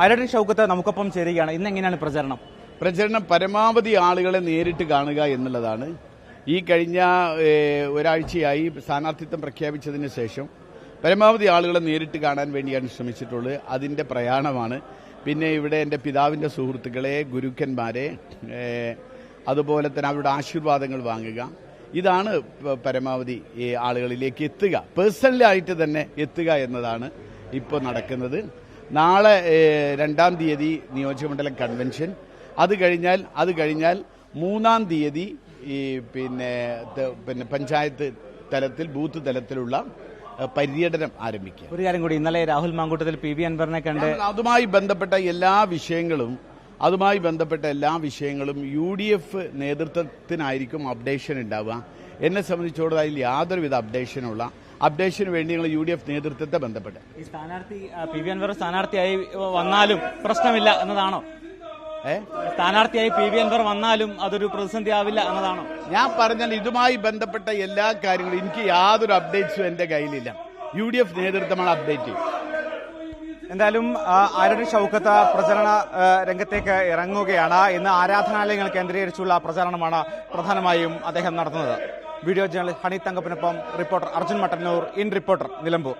ആരടി ഷൗക്കത്ത്? നമുക്കൊപ്പം ചേരുകയാണ്. ഇന്ന് എങ്ങനെയാണ് പ്രചരണം? പ്രചരണം പരമാവധി ആളുകളെ നേരിട്ട് കാണുക എന്നുള്ളതാണ്. ഈ കഴിഞ്ഞ ഒരാഴ്ചയായി സ്ഥാനാർത്ഥിത്വം പ്രഖ്യാപിച്ചതിന് ശേഷം പരമാവധി ആളുകളെ നേരിട്ട് കാണാൻ വേണ്ടിയാണ് ശ്രമിച്ചിട്ടുള്ളത്. അതിന്റെ പ്രയാണമാണ്. പിന്നെ ഇവിടെ എന്റെ പിതാവിന്റെ സുഹൃത്തുക്കളെ ഗുരുക്കന്മാരെ അതുപോലെ തന്നെ അവരുടെ ആശീർവാദങ്ങൾ വാങ്ങുക. ഇതാണ് പരമാവധി ആളുകളിലേക്ക് എത്തുക. പേഴ്സണലായിട്ട് തന്നെ എത്തുക എന്നതാണ് ഇപ്പോൾ നടക്കുന്നത്. നാളെ രണ്ടാം തീയതി നിയോജകമണ്ഡലം കൺവെൻഷൻ. അത് കഴിഞ്ഞാൽ അത് കഴിഞ്ഞാൽ മൂന്നാം തീയതി ഈ പിന്നെ പിന്നെ പഞ്ചായത്ത് തലത്തിൽ ബൂത്ത് തലത്തിലുള്ള പര്യടനം ആരംഭിക്കുക. ഒരു കാര്യം കൂടി ഇന്നലെ രാഹുൽ മാങ്കൂട്ടത്തിൽ പി വി അൻവറിനെ കണ്ട് അതുമായി ബന്ധപ്പെട്ട എല്ലാ വിഷയങ്ങളും അതുമായി ബന്ധപ്പെട്ട എല്ലാ വിഷയങ്ങളും യു ഡി എഫ് നേതൃത്വത്തിനായിരിക്കും അപ്ഡേഷൻ ഉണ്ടാവുക. എന്നെ സംബന്ധിച്ചോളം അതിൽ യാതൊരുവിധ അപ്ഡേഷനുള്ള അപ്ഡേഷന് വേണ്ടി ഞങ്ങൾ യു ഡി എഫ് നേതൃത്വത്തെ ബന്ധപ്പെട്ട്. ഈ സ്ഥാനാർത്ഥി പി വി അൻവർ സ്ഥാനാർത്ഥിയായി വന്നാലും പ്രശ്നമില്ല എന്നതാണോ? ഏ? സ്ഥാനാർത്ഥിയായി പി വി അൻവർ വന്നാലും അതൊരു പ്രതിസന്ധി ആവില്ല എന്നതാണോ? ഞാൻ പറഞ്ഞാൽ ഇതുമായി ബന്ധപ്പെട്ട എല്ലാ കാര്യങ്ങളും എനിക്ക് യാതൊരു അപ്ഡേറ്റ്സും എന്റെ കയ്യിലില്ല. യു ഡി എഫ് നേതൃത്വമാണ് അപ്ഡേറ്റ് എന്തായാലും ആരുടെ ഷൌക്കത്ത് പ്രചരണ രംഗത്തേക്ക് ഇറങ്ങുകയാണ്. ഇന്ന് ആരാധനാലയങ്ങൾ കേന്ദ്രീകരിച്ചുള്ള പ്രചാരണമാണ് പ്രധാനമായും അദ്ദേഹം നടത്തുന്നത്. Video journalist honey തങ്കപ്പനൊപ്പം reporter Arjun Mattannur in reporter Nilambur